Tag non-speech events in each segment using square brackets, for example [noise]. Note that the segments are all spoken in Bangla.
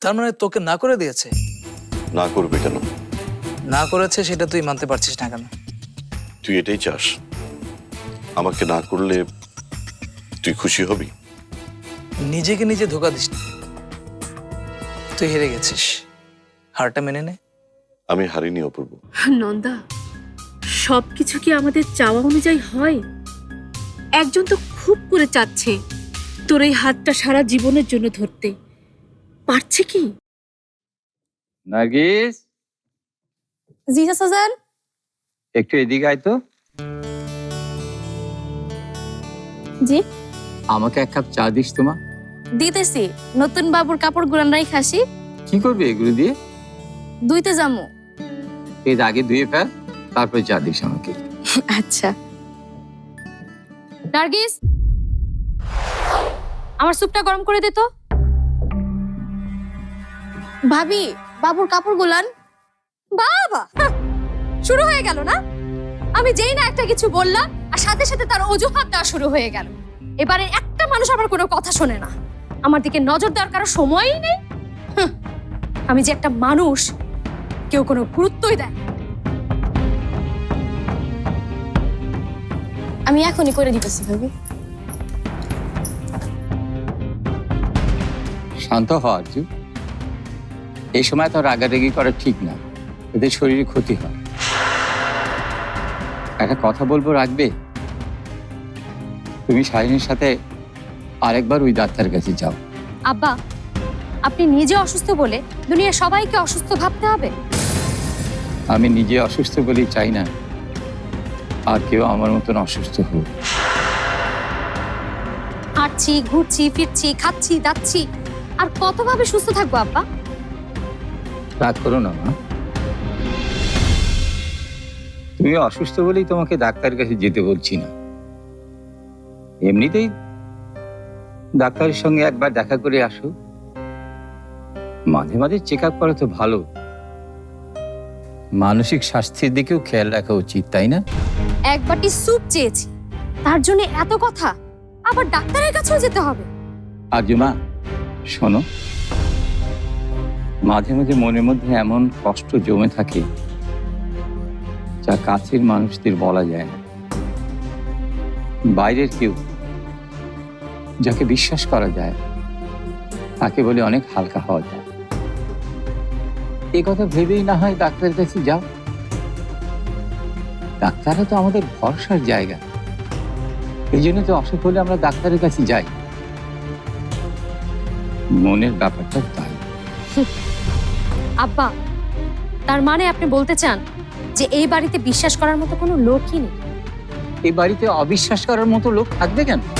তার মানে তোকে না করে দিয়েছে? না করবে কেন? না করেছে সেটা তুই মানতে পারছিস না কেন? তুই এটাই চাস? আমাকে না করলে তুই খুশি হবি? নিজেকে নিজে ধোকা দিস না। তুই হেরে গেছিস। হারটা মেনে নে। আমি হারিনি অপূর্ব। নন্দা সবকিছু কি আমাদের চাওয়া অনুযায়ী হয়? একজন তো খুব করে চাচ্ছে তোর এই হাতটা সারা জীবনের জন্য ধরতে। পারছে কি? নার্গিস জি একটু এদিকে আয় তো। জি? আমাকে এক কাপ চা দিস তোমা দিতেছি। নতুন বাবুর কাপড় গুলান রাই খাসি কি করবে এগুলো দিয়ে? দুইতে যামু। এর আগে ধুয়ে ফেল তারপর চা দিস আমাকে। [laughs] আচ্ছা। নার্গিস? আমার স্যুপটা গরম করে দে তো। ভাবি, বাবুর কাপড় গুলান। বাবা! শুরু হয়ে গেল না? আমি যেই না একটা কিছু বললাম, আর সাথে সাথে তার অজুহাত দেওয়া শুরু হয়ে গেল। এবারে একটা মানুষ আমার কোনো কথা শোনে না। আমার দিকে নজর দেওয়ার কারও সময়ই নেই। আমি যে একটা মানুষ, কেউ কোনো গুরুত্বই দেয় আমি এখনই করে দিতেছি, ভাবি। শান্ত হ, আরজু। এই সময় তো রাগারাগি করা ঠিক না। এদের শরীরে ক্ষতি হয়। একটা কথা বলব রাখবে তুমি শাহিনীর সাথে আরেকবার ওই ডাক্তারের কাছে যাও। আব্বা আপনি নিজে অসুস্থ বলে দুনিয়ার সবাইকে অসুস্থ ভাবতে হবে? আমি নিজে অসুস্থ বলেই চাই না। আর কেউ আমার মতন অসুস্থ হোক। হাঁটছি ঘুরছি ফিরছি খাচ্ছি দাচ্ছি আর কতভাবে সুস্থ থাকব আব্বা? রাগ করো না মা। তুমি অসুস্থ বলেই তোমাকে ডাক্তারের কাছে যেতে বলছি না। এমনিতেই ডাক্তারের সঙ্গে একবার দেখা করে আসো। মাঝে মাঝে চেক আপ করা তো ভালো। মানসিক স্বাস্থ্যের দিকেও খেয়াল রাখা উচিত তাই না? এক বাটি স্যুপ চেয়েছি। তার জন্য এত কথা। আবার ডাক্তারের কাছেও যেতে হবে। আর জুমা শোনো। মাঝে মাঝে মনের মধ্যে এমন কষ্ট জমে থাকে যা কাছের মানুষদের বলা যায় না। বাইরের কেউ যাকে বিশ্বাস করা যায়, তাকে বলে অনেক হালকা হওয়া যায়। এ কথা ভেবেই না হয় ডাক্তারের কাছে যাও। ডাক্তাররা তো আমাদের ভরসার জায়গা। এই জন্য তো অসুখ হলে আমরা ডাক্তারের কাছে যাই। মনের ব্যাপারটা [laughs] আব্বা তার মানে আপনি বলতে চান যে এই বাড়িতে বিশ্বাস করার মতো কোনো লোকই নেই? এই বাড়িতে অবিশ্বাস করার মতো লোক থাকবে কেন? [sighs]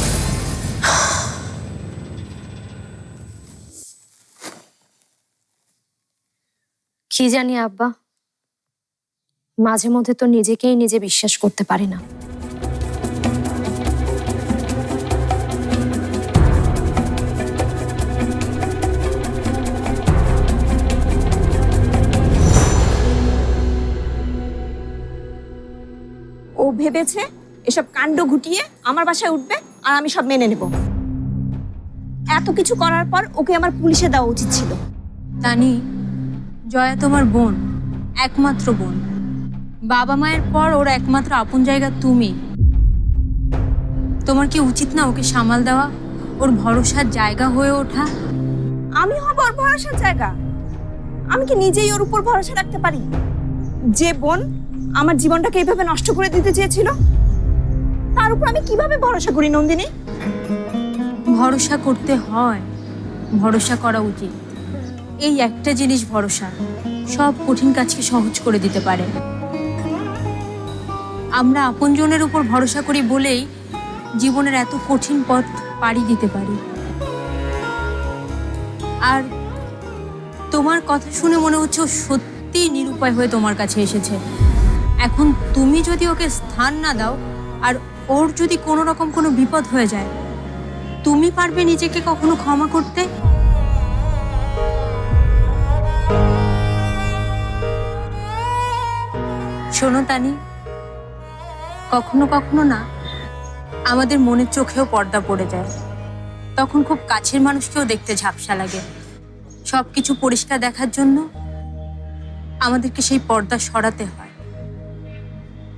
কি জানি আব্বা মাঝে মধ্যে তো নিজেকেই নিজে বিশ্বাস করতে পারি না। কাণ্ড ঘুটিয়ে আমার বাসায় উঠবে আর আমি সব মেনে নেব। এত কিছু করার পর ওকে আমার পুলিশে দেওয়া উচিত ছিল। তানি জয়া তোমার বোন একমাত্র বোন। বাবা মায়ের পর ওর একমাত্র আপন জায়গা তুমি। তোমার কি উচিত না ওকে সামাল দেওয়া? ওর ভরসার জায়গা হয়ে ওঠা? আমি হব ওর ভরসার জায়গা। আমি কি নিজেই ওর উপর ভরসা রাখতে পারি? যে বোন আমার জীবনটাকে এইভাবে নষ্ট করে দিতে চেয়েছিল তার উপর আমি কীভাবে ভরসা করি, নন্দিনী? ভরসা করতে হয়। ভরসা করা উচিত। এই একটা জিনিস ভরসা। সব কঠিন কাজকে সহজ করে দিতে পারে। আমরা আপনজনের উপর ভরসা করি বলেই জীবনের এত কঠিন পথ পাড়ি দিতে পারি। আর তোমার কথা শুনে মনে হচ্ছে ও সত্যি নিরুপায় হয়ে তোমার কাছে এসেছে। এখন তুমি যদি ওকে স্থান না দাও, আর ওর যদি কোনো রকম কোনো বিপদ হয়ে যায়, তুমি পারবে নিজেকে কখনো ক্ষমা করতে? শোনো, তানি, কখনো কখনো না, আমাদের মনের চোখেও পর্দা পড়ে যায়। তখন খুব কাছের মানুষকেও দেখতে ঝাপসা লাগে। সব কিছু পরিষ্কার দেখার জন্য আমাদেরকে সেই পর্দা সরাতে হয়।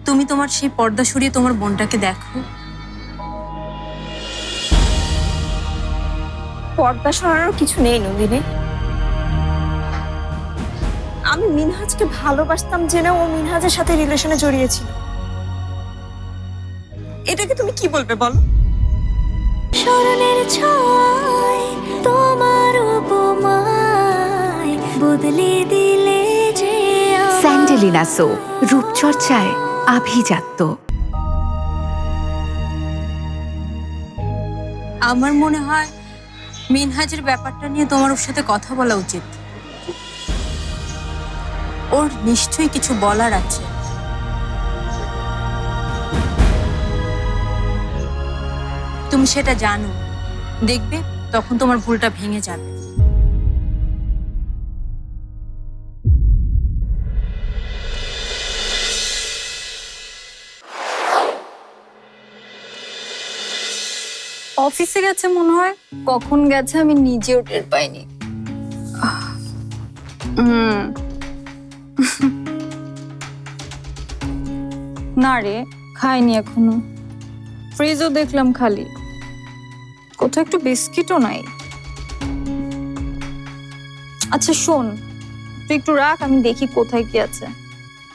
তুমি তোমার সেই পর্দা সরিয়ে তোমার বোনটাকে দেখো। পর্দা সরানোর কিছু নেই নন্দিনী আমি মিনহাজকে ভালোবাসতাম জেনে ও মিনহাজের সাথে রিলেশনে জড়িয়েছিল। এটাকে তুমি কি বলবে বলো? স্মরণের ছয় তোমার উপমায় বদলে দিলে যে। স্যান্ডেলিনা সো রূপচর্চায় আভিজাত্য। আমার মনে হয় মিনহাজের ব্যাপারটা নিয়ে তোমার ওর সাথে কথা বলা উচিত। ওর নিশ্চয়ই কিছু বলার আছে। তুমি সেটা জানো। দেখবে তখন তোমার ভুলটা ভেঙে যাবে। অফিসে গেছে মনে হয়। কখন গেছে আমি নিজেও টের পাইনি। না রে, খাইনি এখনও। ফ্রিজও দেখলাম খালি। কোথাও একটু বিস্কিটও নাই। আচ্ছা শোন, তুই একটু রাখ, আমি দেখি কোথায় কি আছে।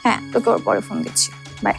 হ্যাঁ তোকে ওর পরে ফোন দিচ্ছি। বাই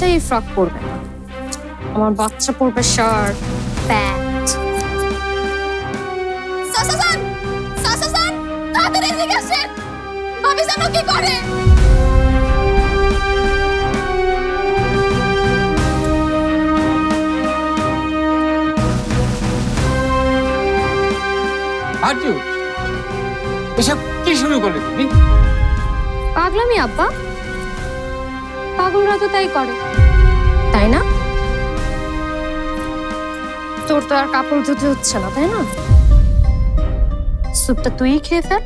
আমার বাচ্চা এই ফ্রক পরবে না। আমার বাচ্চা পরবে শার্ট প্যান্ট সাসাসান সাসাসান তাড়াতাড়ি এদিকে আসেন। ভাবি জানো কি করে? আর্য এসব কি শুরু করলে তুমি? পাগলামি আব্বা। পাগলরা তো তাই করে। তাই না? তোর তো আর কাপড় ধুতে হচ্ছে না, তাই না? স্যুপটা তুই খেয়ে ফেল।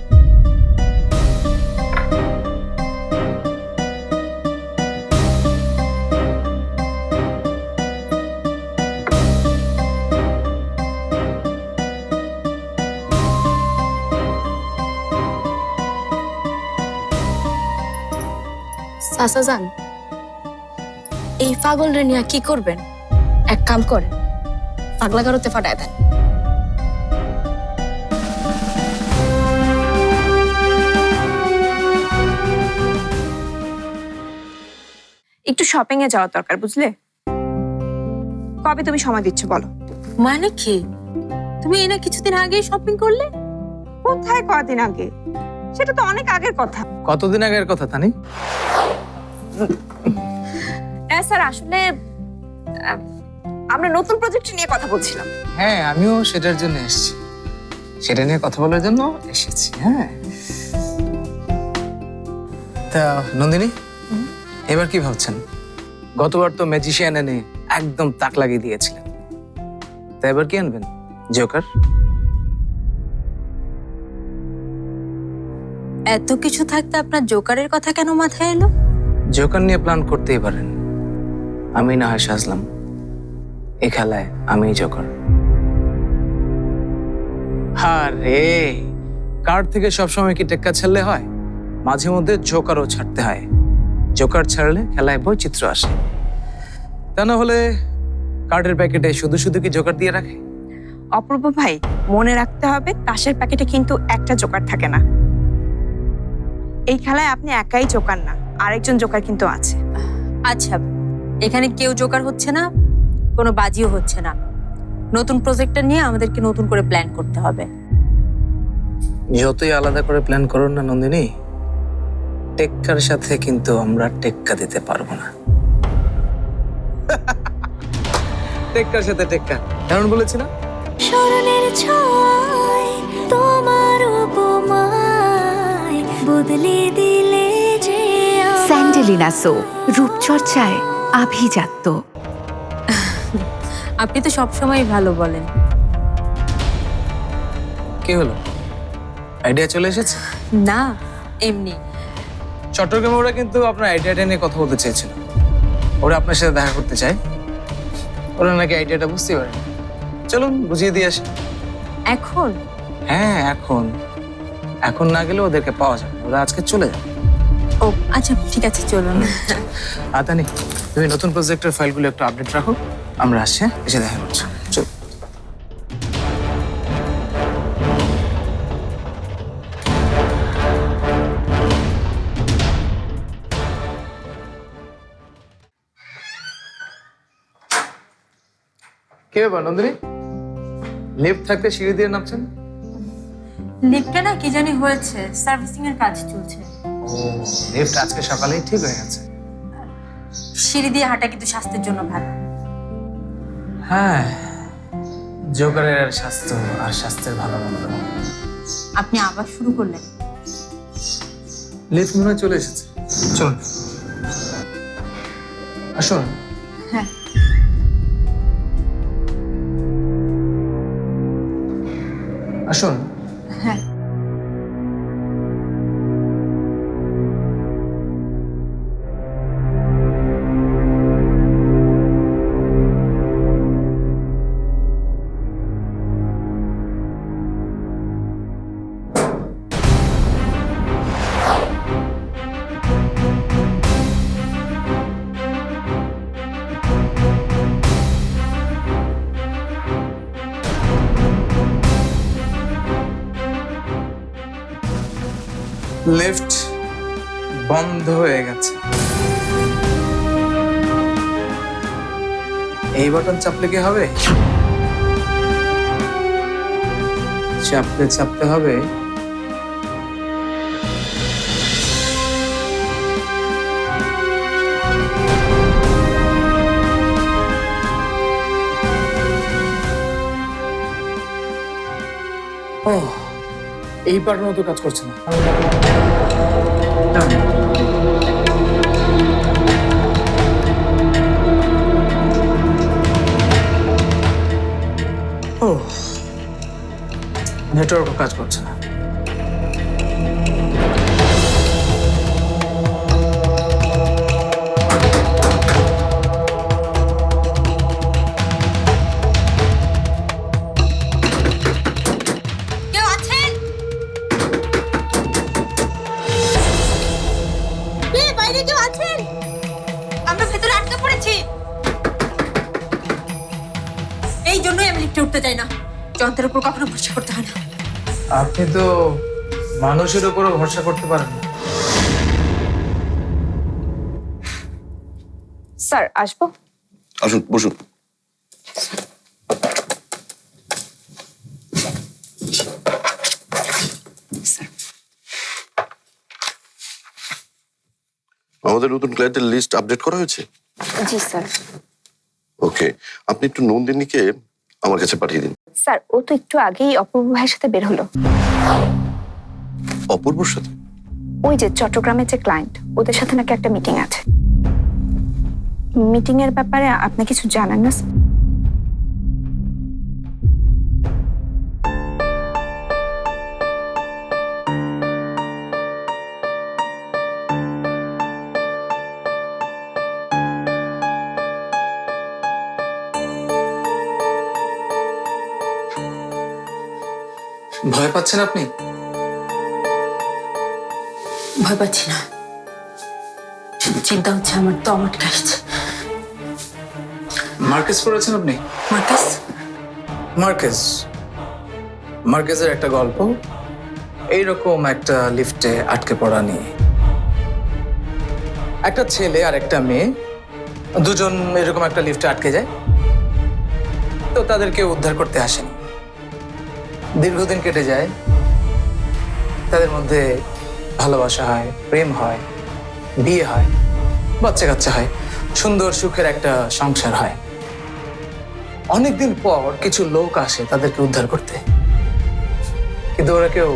সাসা যান এই পাগলরে নিয়ে কি করবেন? এক কাম করেন পাগলা গারোতে ফাটায় দেন। একটু শপিং এ যাওয়ার দরকার বুঝলে? কবে তুমি সময় দিচ্ছ বলো? মানে কি? তুমি এনে কিছুদিন আগেই শপিং করলে? কোথায় কদিন আগে? সেটা তো অনেক আগের কথা। কতদিন আগের কথা তানি স্যার আসলে আমরা নতুন প্রজেক্ট নিয়ে কথা বলছিলাম। হ্যাঁ আমিও সেটার জন্য এসেছি। সেটা নিয়ে কথা বলার জন্য এসেছি হ্যাঁ। তা নন্দিনী এবার কি ভাবছেন? গতবার তো ম্যাজিশিয়ান এনে একদম তাক লাগিয়ে দিয়েছিলেন। তা এবার কি আনবেন? জোকার এত কিছু থাকতে আপনার জোকারের কথা কেন মাথায় এলো? জোকার নিয়ে প্ল্যান করতেই পারেন। আমি না হয় সাজলাম। এই খেলায় আমি জোকার। আরে কার্ড থেকে সবসময় কি টেক্কা ছাড়লে হয়? মাঝে মধ্যে জোকারও ছাড়তে হয়। জোকার ছাড়লে খেলায় বৈচিত্র্য আসে। তা না হলে কার্ডের প্যাকেটে শুধু শুধু কি জোকার দিয়ে রাখে? অপূর্ব ভাই মনে রাখতে হবে তাসের প্যাকেটে কিন্তু একটা জোকার থাকে না। এই খেলায় আপনি একাই জোকার না আরেকজন জোকার কিন্তু আছে। আচ্ছা এখানে কেউ জোকার হচ্ছে না কোনো বাজিও হচ্ছে না। নতুন প্রজেক্টটা নিয়ে আমাদেরকে নতুন করে প্ল্যান করতে হবে। যতই আলাদা করে প্ল্যান করুন না নন্দিনী টেক্কার সাথে কিন্তু আমরা টেক্কা দিতে পারব না। [laughs] টেক্কার সাথে টেক্কা এমন বলেছি না? স্মরণের ছয় তোমার উপমায় বদলে দিলে যে স্যান্ডেলিনা সো রূপচর্চায় আভিজাত্য। [laughs] আপনি তো সবসময় ভালো বলেন। কি হলো? আইডিয়া চলে এসেছে? না এমনি। চট্টগ্রামে ওরা কিন্তু আপনার আইডিয়াটা নিয়ে কথা বলতে চেয়েছিল। ওরা আপনার সাথে দেখা করতে চায়। ওরা নাকি আইডিয়াটা বুঝতে পারে চলুন বুঝিয়ে দিয়ে আসি। এখন? হ্যাঁ এখন। এখন না গেলে ওদেরকে পাওয়া যাবে ওরা আজকে চলে যাবে। ও আচ্ছা ঠিক আছে চলুন। আতানি তুমি নতুন প্রজেক্টের ফাইলগুলো একটু আপডেট রাখো। আমরা আসছি হ্যাঁ? এসে দেখা করছি চল। কে ব্যাপার নন্দিনী? লিফট থাকতে সিঁড়ি দিয়ে নামছেন? লিফটে না কি জানি হয়েছে সার্ভিসিং এর কাজ চলছে। লিফট আজকে সকালেই ঠিক হয়ে গেছে। সিঁড়ি দিয়ে হাঁটা কিন্তু স্বাস্থ্যের জন্য ভালো। হ্যাঁ জোকারের স্বাস্থ্য আর স্বাস্থ্যের ভালো মন্দ। আপনি আবার শুরু করলেন? লিফট মনে চলে এসেছে। চলুন। আসুন। হ্যাঁ। আসুন। লিফট বন্ধ হয়ে গেছে। এই বাটন চাপলে কি হবে? চাপতে চাপতে হবে। ও এই পার্টনার তো কাজ করছে না। ও নেটওয়ার্কও কাজ করছে না। বাইরে কেউ আছেন? আমরা ভেতরে আটকে পড়েছি। এই জন্যই আমি লিফটে উঠতে চাই না। যন্ত্রের উপর কখনো ভরসা করতে হয় না। আপনি তো মানুষের উপরও ভরসা করতে পারেন না। স্যার আসব? আসুন বসুন। আমাদের নতুন ক্লায়েন্টের লিস্ট আপডেট করা হয়েছে? জি স্যার। ওকে আপনি একটু নন্দিনীকে আমার কাছে পাঠিয়ে দিন। স্যার ও তো একটু আগেই অপূর্ব ভাইয়ের সাথে বের হলো। অপূর্বর সাথে? ওই যে চট্টগ্রামের যে ক্লায়েন্ট ওদের সাথে নাকি একটা মিটিং আছে। মিটিং এর ব্যাপারে আপনি কিছু জানেন না পাচ্ছেন আপনি? ভয় পাচ্ছি না। চিন্তা হচ্ছে আমার দম আটকে আসছে। মার্কেস পড়েছেন আপনি? মার্কাস? মার্কেস মার্কেসের একটা গল্প এইরকম একটা লিফটে আটকে পড়া নিয়ে। একটা ছেলে আর একটা মেয়ে দুজন এরকম একটা লিফটে আটকে যায়। তো তাদেরকে উদ্ধার করতে আসেনি। দীর্ঘদিন কেটে যায়, তাদের মধ্যে ভালোবাসা হয়, প্রেম হয়, বিয়ে হয়, বাচ্চা কাচ্চা হয়, সুন্দর সুখের একটা সংসার হয়। অনেকদিন পর কিছু লোক আসে তাদেরকে উদ্ধার করতে। কিন্তু ওরা কেউ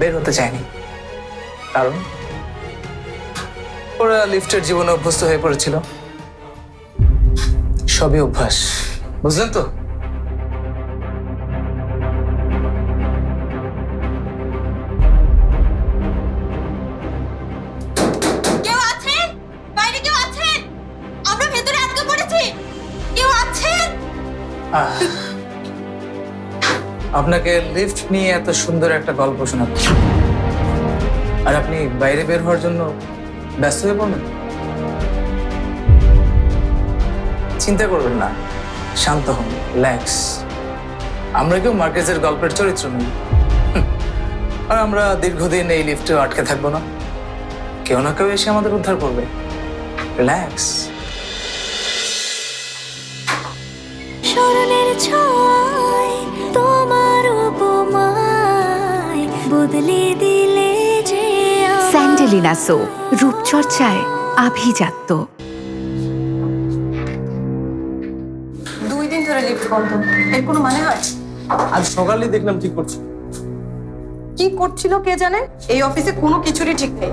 বের হতে চায়নি। কারণ ওরা লিফটের জীবনে অভ্যস্ত হয়ে পড়েছিল। সবই অভ্যাস, বুঝলেন তো? আপনাকে লিফট নিয়ে এত সুন্দর একটা গল্প শোনাচ্ছি। আর আপনি বাইরে বের হওয়ার জন্য ব্যস্ত হয়ে পড়বেন? চিন্তা করবেন না, শান্ত হন রিল্যাক্স আমরা কেউ মার্কেজের গল্পের চরিত্র নই। আর আমরা দীর্ঘদিন এই লিফটে আটকে থাকব না। কেউ না কেউ এসে আমাদের উদ্ধার করবে। রিল্যাক্স বদলে দিলে যে স্যান্ডেলিনা সো রূপচর্চায় আভিজাত্য। দুই দিন ধরে লিফট বন্ধ এর কোনো মানে হয়? আজ সকালেই দেখলাম ঠিক করছি। কি করছিল কে জানে? এই অফিসে কোনো কিছুরই ঠিক নেই।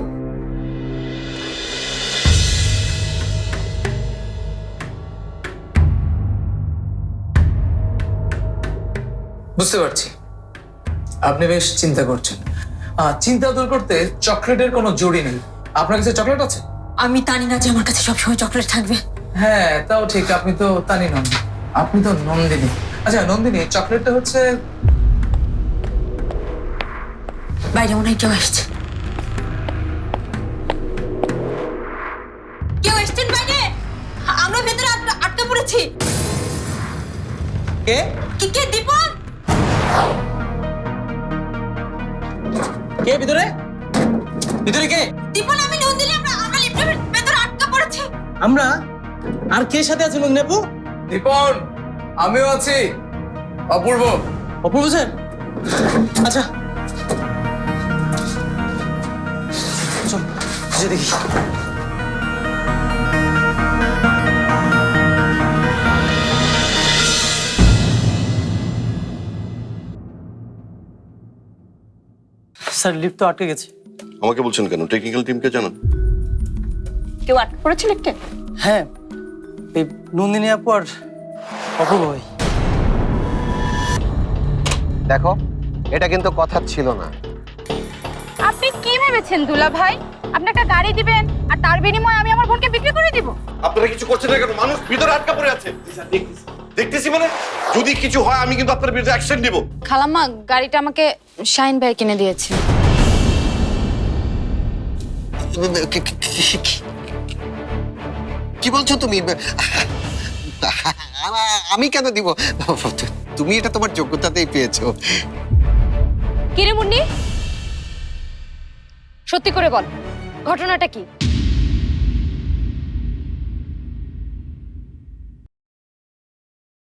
বুঝতে পারছি। আপনি বেশ চিন্তা করছেন। চিন্তা দূর করতে চকলেটের কোনো জড়ি নেই। আপনার কাছে চকলেট আছে? আমি জানি না যে আমার কাছে সবসময় চকলেট থাকবে। হ্যাঁ তাও ঠিক। আপনি তো তানি নন। আপনি তো নন্দিনী। আচ্ছা নন্দিনী চকলেটটা হচ্ছে? বাইরে মনে হয় কেউ আসছে। কেউ এসছেন বাইরে? আমরা ভেতরে আটকে- পড়েছি। কে? কি কে? দীপন? কে ভিতরে? ভিতরে কে? দীপন আমি নন্দিনী আমরা আমরা লিফটের ভেতরে আটকা পড়েছি। আমরা? আর কে সাথে আছে নেপু? দীপন আমিও আছি। অপূর্ব। অপূর্ব স্যার? আচ্ছা। চল দেখি। স্যার লিফট তো আটকে গেছে। আমাকে বলছেন কেন? টেকনিক্যাল টিমকে জানান। কেউ আটকে পড়েছে লিফটে হ্যাঁ এই নন্দিনী আপু আর অপূর্ব ভাই। দেখো এটা কিন্তু কথা ছিল না। আপনি কি ভেবেছেন দুলা ভাই? আপনাকে গাড়ি দিবেন আর তার বিনিময়ে আমি আমার বোনকে বিক্রি করে দিব? আপনারা কিছু করছেন না কেন? মানুষ ভিতরে আটকা পড়ে আছে। দেখতেছি মানে যদি কিছু হয় আমি কিন্তু আপনার বিরুদ্ধে অ্যাকশন নিব। খালাম্মা গাড়িটা আমাকে শাইন ভাই কিনে দিয়েছে। কি বলছো তুমি? আমি কেন দিব? তুমি এটা তোমার যোগ্যতাতেই পেয়েছ। কিরে মুন্নি? সত্যি করে বল, ঘটনাটা কি?